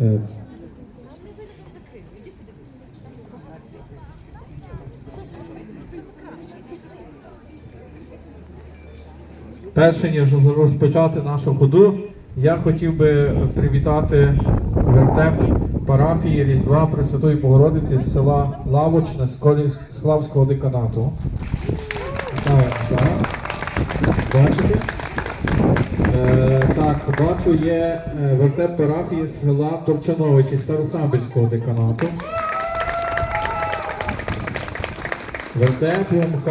Е, Перше ніж розпочати нашу ходу, я хотів би привітати вертеп парафії Різдва Пресвятої Богородиці з села Лавочне Сколівського деканату. Вітаю. Бачите? Так, бачу, є е, вертеп парафії села Торчановичі Старосамбільського деканату. Вертеп УМК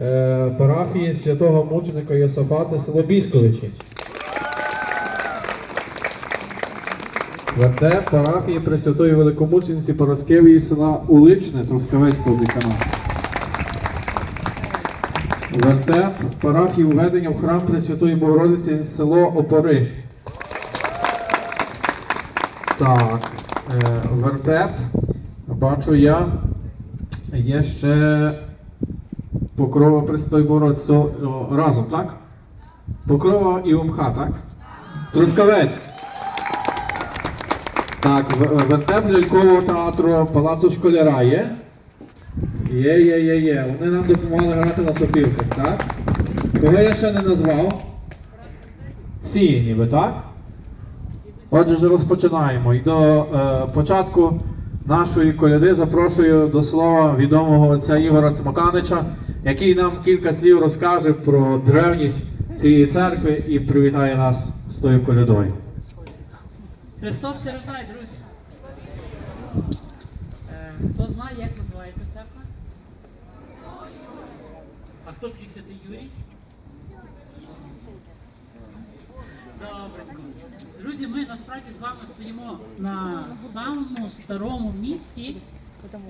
е, парафії святого мученика Йосафата село Бісковичі. Вертеп парафії Пресвятої Великомучениці Пороскевії села Уличне Трускавецького деканату. Вертеп парафії введення в храм Пресвятої Богородиці село Опори. Так, е, вертеп. Бачу я. Є ще Покрова Пресвятої Богородиці разом, так? Покрова і УМХ, так? Трускавець. Так, в- вертеп лялькового театру Палацу Школяра є? Є, є, є, є. Вони нам допомагали грати на сопілках, так? Кого я ще не назвав? Всі ніби, так? Отже, розпочинаємо. І до е, початку нашої коляди запрошую до слова відомого отця Ігора Цмаканича, який нам кілька слів розкаже про древність цієї церкви і привітає нас з тою колядою. Христос все друзі. Е, Хто знає, як називається церква? Хто такий святий Юрій? Добре. Друзі, ми насправді з вами стоїмо на самому старому місті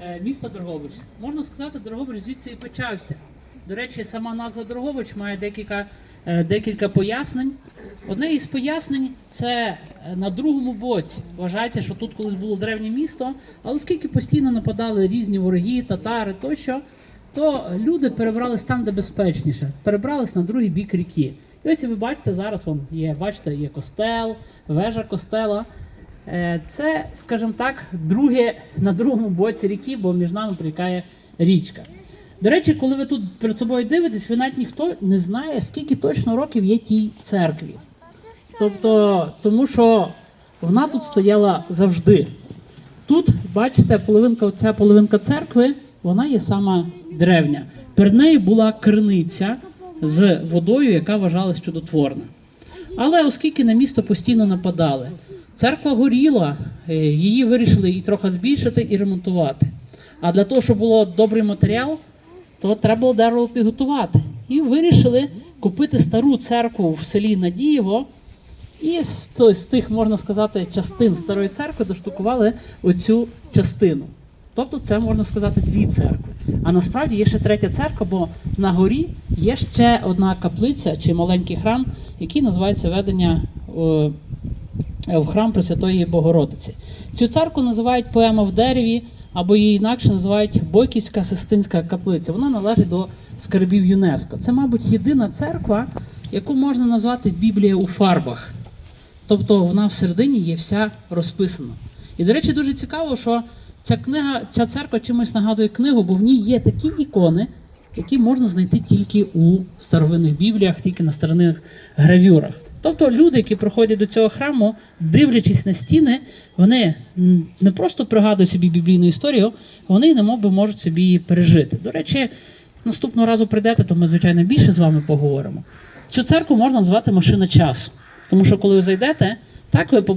е, міста Дрогобич. Можна сказати, Дрогобич звідси і почався. До речі, сама назва Дрогобич має декілька, е, декілька пояснень. Одне із пояснень це е, на другому боці. Вважається, що тут колись було древнє місто, але оскільки постійно нападали різні вороги, татари тощо, то люди перебрались там, де безпечніше, перебрались на другий бік ріки. І ось ви бачите, зараз вон є, бачите, є костел, вежа костела. Е, Це, скажімо так, друге на другому боці ріки, бо між нами протікає річка. До речі, коли ви тут перед собою дивитесь, ви навіть ніхто не знає, скільки точно років є тій церкві. Тобто, тому що вона тут стояла завжди. Тут, бачите, половинка, ця половинка церкви, вона є сама древня. Перед нею була криниця з водою, яка вважалась чудотворна. Але оскільки на місто постійно нападали, церква горіла, е, її вирішили і трохи збільшити, і ремонтувати. А для того, щоб було добрий матеріал, то треба було дерево підготувати. І вирішили купити стару церкву в селі Надієво. І з, тих, можна сказати, частин старої церкви доштукували оцю частину. Тобто це можна сказати дві церкви. А насправді є ще третя церква, бо на горі є ще одна каплиця чи маленький храм, який називається ведення е, в храм Пресвятої Богородиці. Цю церкву називають поема в дереві, або її інакше називають Бойківська Систинська каплиця. Вона належить до скарбів ЮНЕСКО. Це, мабуть, єдина церква, яку можна назвати Біблія у фарбах. Тобто вона всередині є вся розписана. І, до речі, дуже цікаво, що ця книга, ця церква чимось нагадує книгу, бо в ній є такі ікони, які можна знайти тільки у старовинних бібліях, тільки на старинних гравюрах. Тобто люди, які приходять до цього храму, дивлячись на стіни, вони не просто пригадують собі біблійну історію, вони немов би можуть собі її пережити. До речі, наступного разу прийдете, то ми, звичайно, більше з вами поговоримо. Цю церкву можна назвати машина часу. Тому що коли ви зайдете, так ви